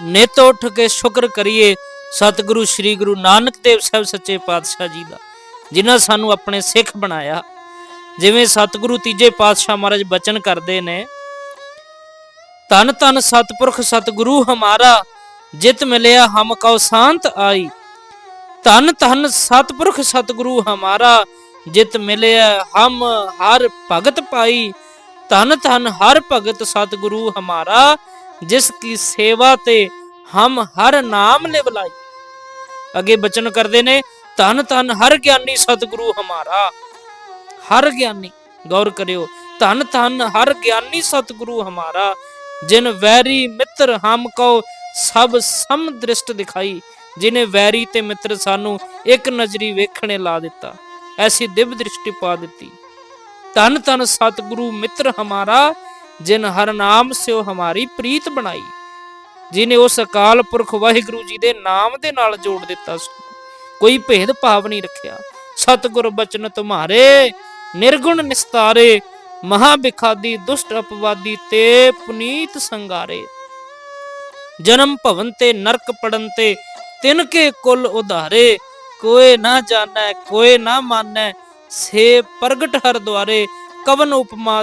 ਨਿਤ ਉੱਠ ਕੇ ਸ਼ੁਕਰ ਕਰੀਏ ਸਤਿਗੁਰੂ ਸ੍ਰੀ ਗੁਰੂ ਨਾਨਕ ਦੇਵ ਸਾਹਿਬ ਸੱਚੇ ਪਾਤਸ਼ਾਹ ਜੀ ਦਾ, ਜਿਨ੍ਹਾਂ ਸਾਨੂੰ ਆਪਣੇ ਸਿੱਖ ਬਣਾਇਆ। ਜਿਵੇਂ ਸਤਿਗੁਰੂ ਤੀਜੇ ਪਾਤਸ਼ਾਹ ਮਹਾਰਾਜ ਬਚਨ ਕਰਦੇ ਨੇ ਤਨ ਤਨ ਸਤਪੁਰਖ ਸਤਿਗੁਰੂ ਹਮਾਰਾ, ਜਿਤ ਮਿਲਿਆ ਹਮ ਕਉ ਸ਼ਾਂਤ ਆਈ। ਤਨ ਤਨ ਸਤਪੁਰਖ ਸਤਿਗੁਰੂ ਹਮਾਰਾ, ਜਿਤ ਮਿਲਿਆ ਹਮ ਹਰ ਭਗਤ ਪਾਈ। ਤਨ ਤਨ ਹਰ ਭਗਤ ਸਤਿਗੁਰੂ ਹਮਾਰਾ ਜਿਸ ਕੀ ਸੇਵਾ ਤੇ ਹਮ ਹਰ ਨਾਮ ਲਿਵਲਾਈ ਅੱਗੇ ਬਚਨ ਕਰਦੇ ਨੇ ਤਨ ਤਨ ਹਰ ਗਿਆਨੀ ਸਤਿਗੁਰੂ ਹਮਾਰਾ। ਹਰ ਗਿਆਨੀ, ਗੌਰ ਕਰਿਓ, ਧੰਨ ਧੰਨ ਹਰ ਗਿਆਨੀ ਸਤਿਗੁਰੂ ਹਮਾਰਾ। ਜਿਨ ਵੈਰੀ ਮਿੱਤਰ ਹਮ ਕੋ ਸਭ ਸਮ ਦ੍ਰਿਸ਼ਟ ਦਿਖਾਈ। ਜਿਨੇ ਵੈਰੀ ਤੇ ਮਿੱਤਰ ਸਾਨੂੰ ਇੱਕ ਨਜ਼ਰੀ ਵੇਖਣੇ ਲਾ ਦਿੱਤਾ, ਐਸੀ ਦਿਵ ਦ੍ਰਿਸ਼ਟੀ ਪਾ ਦਿੱਤੀ। ਧਨ ਧਨ ਸਤਿਗੁਰੂ ਮਿੱਤਰ ਹਮਾਰਾ ਜਿਨ ਹਰ ਨਾਮ ਸਿਓ ਹਮਾਰੀ ਪ੍ਰੀਤ ਬਣਾਈ। ਜਿਨੇ ਉਸ ਅਕਾਲ ਪੁਰਖ ਵਾਹਿਗੁਰੂ ਜੀ ਦੇ ਨਾਮ ਦੇ ਨਾਲ ਜੋੜ ਦਿੱਤਾ ਕੋਈ ਭੇਦ ਭਾਵ ਨਹੀਂ ਰੱਖਿਆ। ਸਤਿਗੁਰ ਬਚਨ ਤੁਮਾਰੇ, ਨਿਰਗੁਣ ਨਿਸਤਾਰੇ ਮਹਾ ਬਿਖਾਦੀ ਦੁਸ਼ਟ ਅਪਵਾਦੀ ਤੇ ਪੁਨੀਤ ਸੰਗਾਰੇ। ਜਨਮ ਭਵਨ ਤੇ ਨਰਕ ਪੜਨ ਤੇ ਤਿਨ ਕੇ ਕੁਲ ਉਧਾਰੇ। ਕੋਏ ਨਾ ਜਾਣੈ, ਕੋਏ ਨਾ ਮਾਨੈ, ਸੇ ਪ੍ਰਗਟ ਹਰ ਦੁਆਰੇ ਕਵਨ ਉਪਮਾ